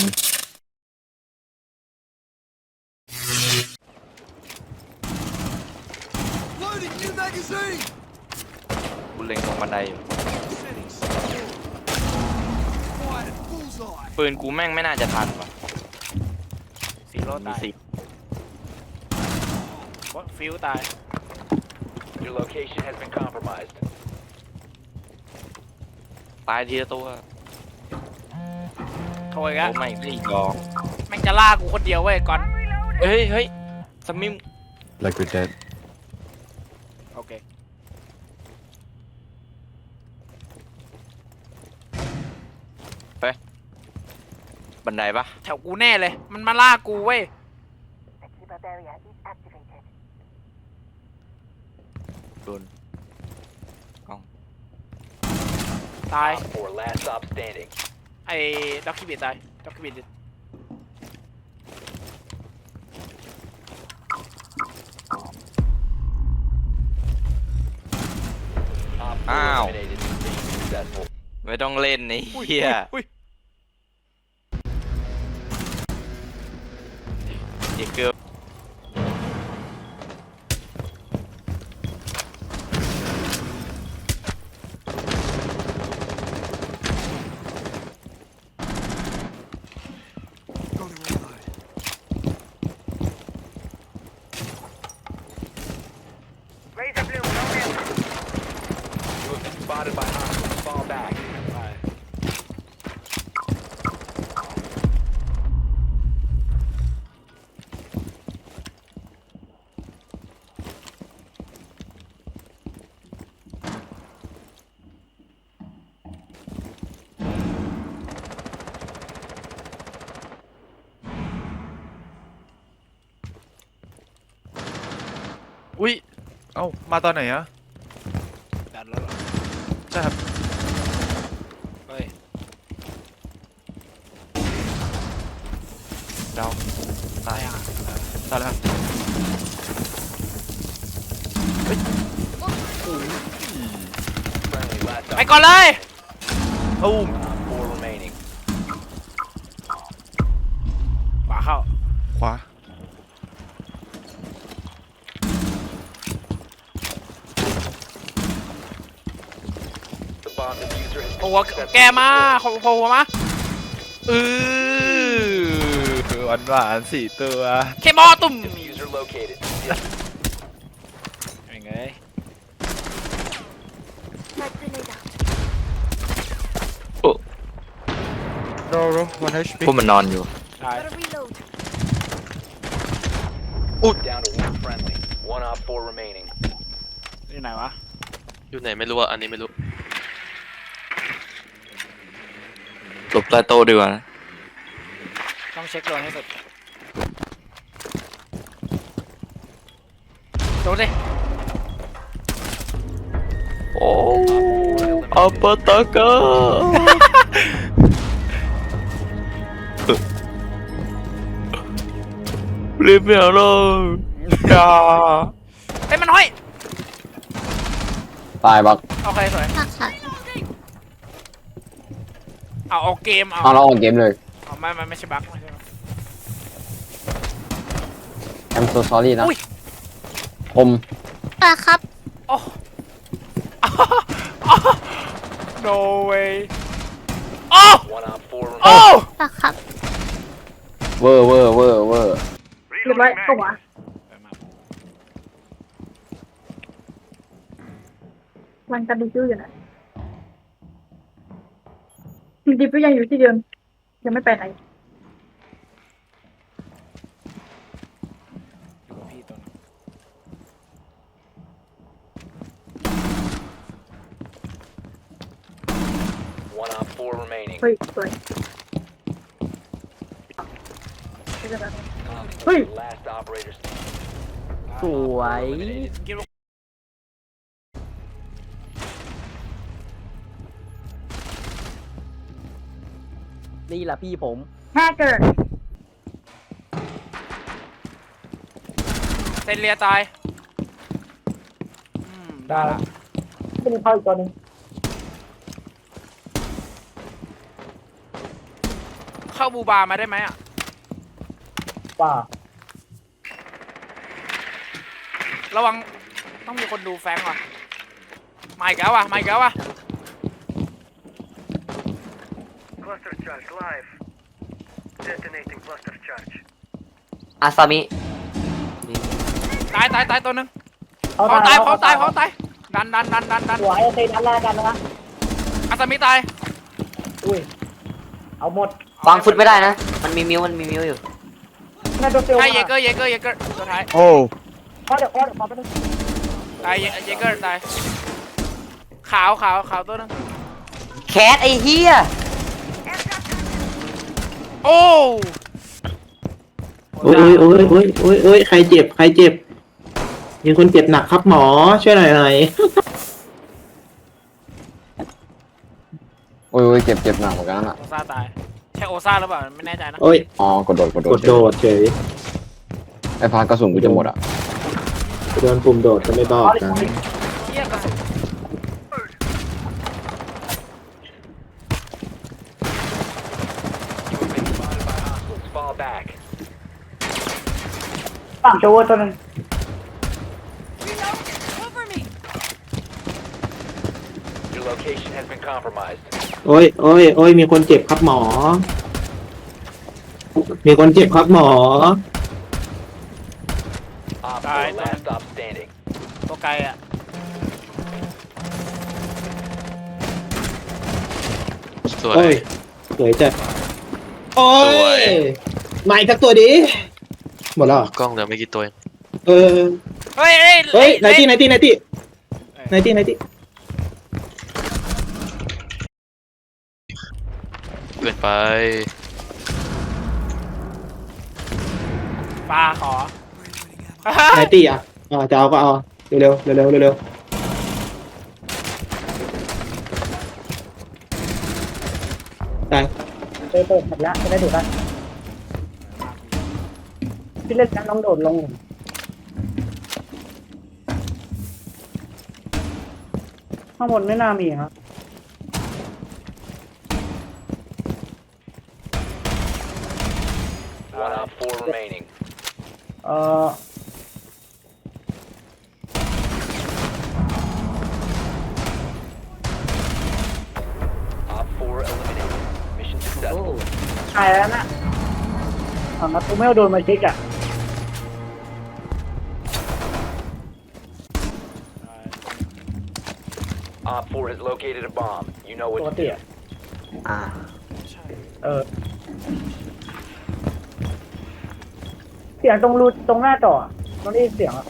กูเล็งตรงบันไดอยู่ ปืนกูแม่งไม่น่าจะทันว่ะซีโร่มีตายสิว่าฟิวตาย Your location has been compromised. ตายทีละตัวโท รอีกโอ้แล้วไม่ไม่ยอมแม่งจะล่ากูคนเดียวเว้ยก่อนเฮ้ยเฮ้ยสมิม like we're dead โอเค บันไดปะแถวกูแน่เลย มันมาล่ากูเว้ยโดนตาย Op 4 last stop standing. ไอ้ด็อกคิบิตายด็อกคิบิต Op 4 Ow. eliminated. Mission successful. ไม่ต้องเล่นไอ้อุ้ยเหี้ยอุ้ยเด็กเกิร์ล You have been spotted by hostiles. Fall back. ตาย อุ้ย เอ้า มาตอนไหนอะดันแล้วเหรอใช่ครับ เฮ้ยดาวตายไม่อะตายแล้วครับ Friendly last ไป stop. ก่อนเลยโอ้ม Op 4 remaining. ขวาเข้าขวา The bomb diffuser has โอ้ been โห successfully แกมาโผล่โผล่หัวมาเออหวานหวานๆสี่ตัวเคมอตุ่ม Diffuser located. ยังไงโรโรวันเอชพีพวกมันนอนอยู่ ตาย Down to one friendly. One op 4 remaining. อยู่ไหนวะอยู่ไหนไม่รู้อะ อันนี้ไม่รู้ หลบใต้โต๊ะดีกว่านะต้องเช็คโดนให้สุดโดนดิโอ้อัปปะตะกะรีบไปหาเราอย่าเฮ้ยมันห้อยตายบักโอเคสวยค่ะค่ะ เอาเอาเกมเอาเอาเราออกเกมเลย เอาไม่ไม่ไม่ใช่บั๊กไม่ใช่บั๊ก I'm so sorry นะอุ้ยผมอะครับ โอ้ no way โอ้ One op 4โอ้ remaining. อะครับ เวอร์เวอร์เวอร์เวอร์เรียบร้อยเข้าหัวมันกระดิบอยู่นะ ดิบยังอยู่ที่เดิมยังไม่ไปไหนอยู่กับพี่ตัวนึง One op 4 remaining. เฮ้ยสวยเฮ้ย Last operator สวย eliminated. นี่แหละพี่ผมแฮกเกอร์เซนเลียตายอืมได้ละเป็นเข้าอีกตัวหนึงเข้าบูบามาได้ไหมอะป่าระวังต้องมีคนดูแฟงว่ะมาอีกแล้วว่ะมาอีกแล้วว่ะ Cluster charge live. Detonating cluster charge. อาซามิ ตายตายตายตัวหนึงพร้อมตายพร้อมตายพร้อมตายดันดันดันดันดันหัวไอ้เซนอันแรกกันนะอาซามิตายอุ้ยเอาหมดฟังฟุตไม่ได้นะ มันมีมิวมันมีมิวอยู่ น่าจะเซลใช่เยเกอร์เยเกอร์เยเกอร์ตัวท้ายโอ้พอเดี๋ยวพอเดี๋ยวพอไปนึงตายเยเยเกอร์ตายขาวขาวขาวตัวหนึงแคทไอ้เฮีย โอ้โอ้ยโอ้ยโอ้ยโอ้ยโอ้ยใครเจ็บ ใครเจ็บมีคนเจ็บหนักครับหมอ ช่วยหน่อยหน่อยโอ้ยโอ้ยเจ็บเจ็บหนักเหมือนกันอะโอซาตาย ใช่โอซาหรือเปล่า ไม่แน่ใจนะโอ้ยอ๋อกดโดดกดโดกดดโดดเฉยไอ้พานกระสุนกูจะหมดอะโดนปุ่มโดดก็ไม่บอกนะเฮียกระสุน Fall back. ฝั่งโจวตัวนึง Your location has been compromised. โอ้ยโอ้ยโอ้ยมีคนเจ็บครับหมอ มีคนเจ็บครับหมอ Op Alright, 4 last stop standing. ตัวไกลอะ สวโอ้ยยสวยจัด โอ้สวย ยมาอีกสักตัวดิ หมดแล้วเหรอกล้องเหลือไม่กี่ตัวเองเออ เฮ้ยเฮ้ยเฮ้ยไนเล่ตี้ไนตี้ไนตี้ไนตี้ไนตี้เกินไป ปลาขอไนตี้อะอ่าจะเอาก็เอา เร็วเร็วเร็วเร็วเร็วตาย เปิดเปิดหมดแล้วจะได้ดูกันพี่เล่นกันลองโดดลงข้างบนไม่น่ามีครับ One op 4 remaining. เอ่อายแล้วนะอ่ามาตูไม่เอาโดนมาเช็คอะ Op 4 has located a bomb. You know ป what ก to ติ do. อะอ่าเออเสียงตรงรูตรงหน้าจออะมันได้ยินเสียงอะ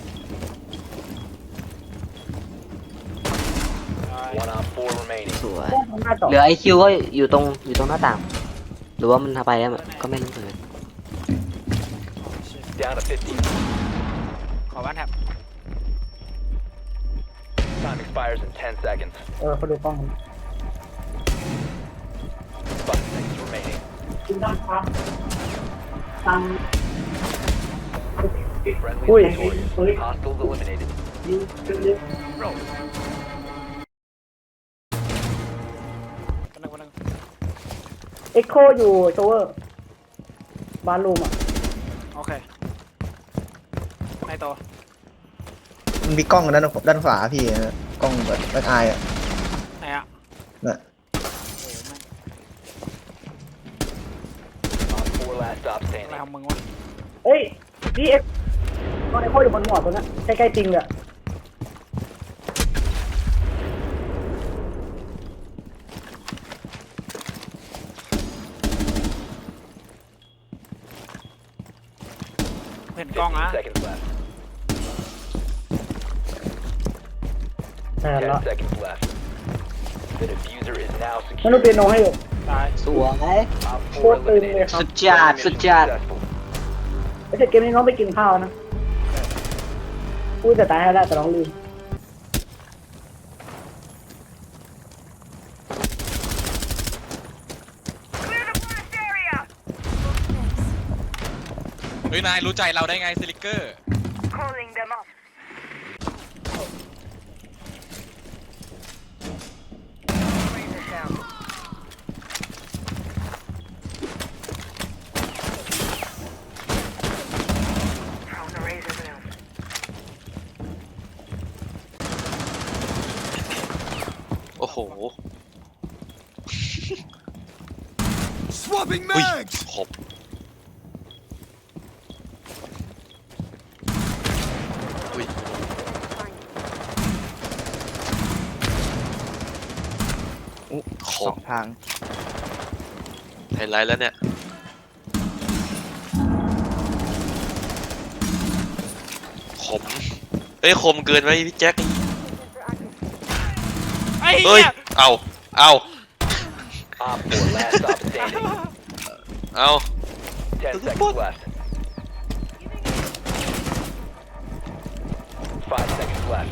One op 4 remaining. สวย ตรงหน้าจอเหลือไอคิวก็อยู่ตรงอยู่ตรงหน้าต่าง หรือว่ามันทำไปแล้วก็ไม่รู้เหมือนกัน Down to 50. ขอบ้านแท็บ Time expires in 10 seconds. เออเขาดูกล้อง Five seconds remaining. ตัง Friendly Ui. victorious. Hostiles eliminated. กันหนึ่ อ็กโคอยู่โชเวอร์บาร์ลูมอะโอเคในตัวมันมีกล้องด้านด้านขวาพี่นะกล้องแบบแบ็คไออะไหนอะน่ะ Op 4 last stop อะไร standing. ของมึงวะเฮ้ยพี่เอ็กตอนเอ็กโคอยู่บนหัวตัวนั้นใกล้ๆจริงเลยอะ กล้องอะ15 seconds left. แต่10ละ seconds left. The diffuser is now มันดู secure. เปียโนให้อยู่ ตายสวย Op 4 Fourth thing eliminated. there. สุดจัด Mission สุดจัด successful. ไม่ใช่เกมนี้น้องไปกินข้าวนะพูดแต่ตายให้ได้แต่น้องลืม เฮ้ยนายรู้ใจเราได้ไงสลิกเกอร์โอ้โห Swapping mags! ขอบ ทางไฮไลท์แล้วเนี่ย ขม เอ้ย ขมเกินไปพี่แจ็ค ไอ้เฮ้เหี้ยยเอา เอา Op 4, last stop standing. เอา10 seconds left. 5 seconds left.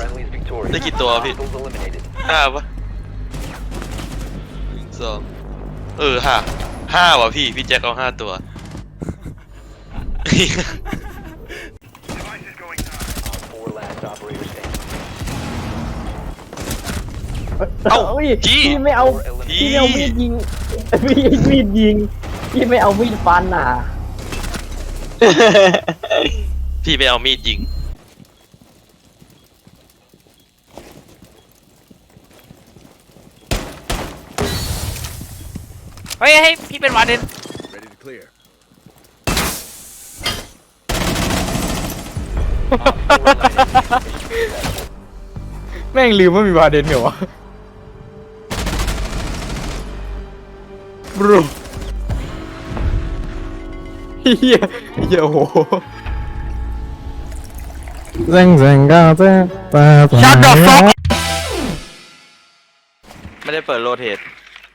Friendly's victorious. ได้กี่ตัวพี่ Hostiles eliminated. ห้าปะหนึ่ง สองเออห้าห้าวะพี่ พี่แจ็คเอาห้าตัว Op 4, last operator standing. เอ้าอุ้ยจี้พี่ไม่เอา Four พี่พี่ไม่เอามีดยิงพี่มีดยิงพี่ไม่เอามีดฟันอะพี่ไปเอามีดยิง ฮ้ยให้พี่เป็นวาเดนแม่งลืมว่ามีวาเดนเหรอวะบรูเฮียเฮียโอ้โห Shut the fuck ไม่ได้เปิดโรเทต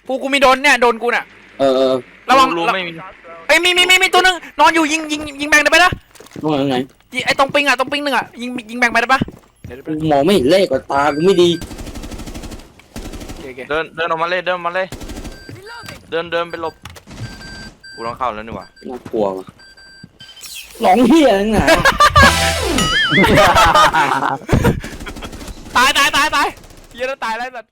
กูกูมีโดนเนี่ยโดนกูเนี่ย เออเออระวังรู้ไม่มีไอ้ยมีมีมีมีตัวหนึงนอนอยู่ยิงยิงยิงแบงได้ไหมนะว่าไงยิงไอ้ตรงปิงอะตรงปิงหนึ่งอะยิงยิงแบงไปได้ปะกูมองไม่เห็นเลขกับตากูไม่ดีโอเคโอเคเดินเดินออกมาเลยเดินออกมาเลย เดินเดินไปหลบกูต้องเข้าแล้วนี่หว่าน่ากลัวว่ะหลองเฮียนั่นไง ตายตายตายตายเหี้ยอะแล้วตายแล้วไอ้สัตว์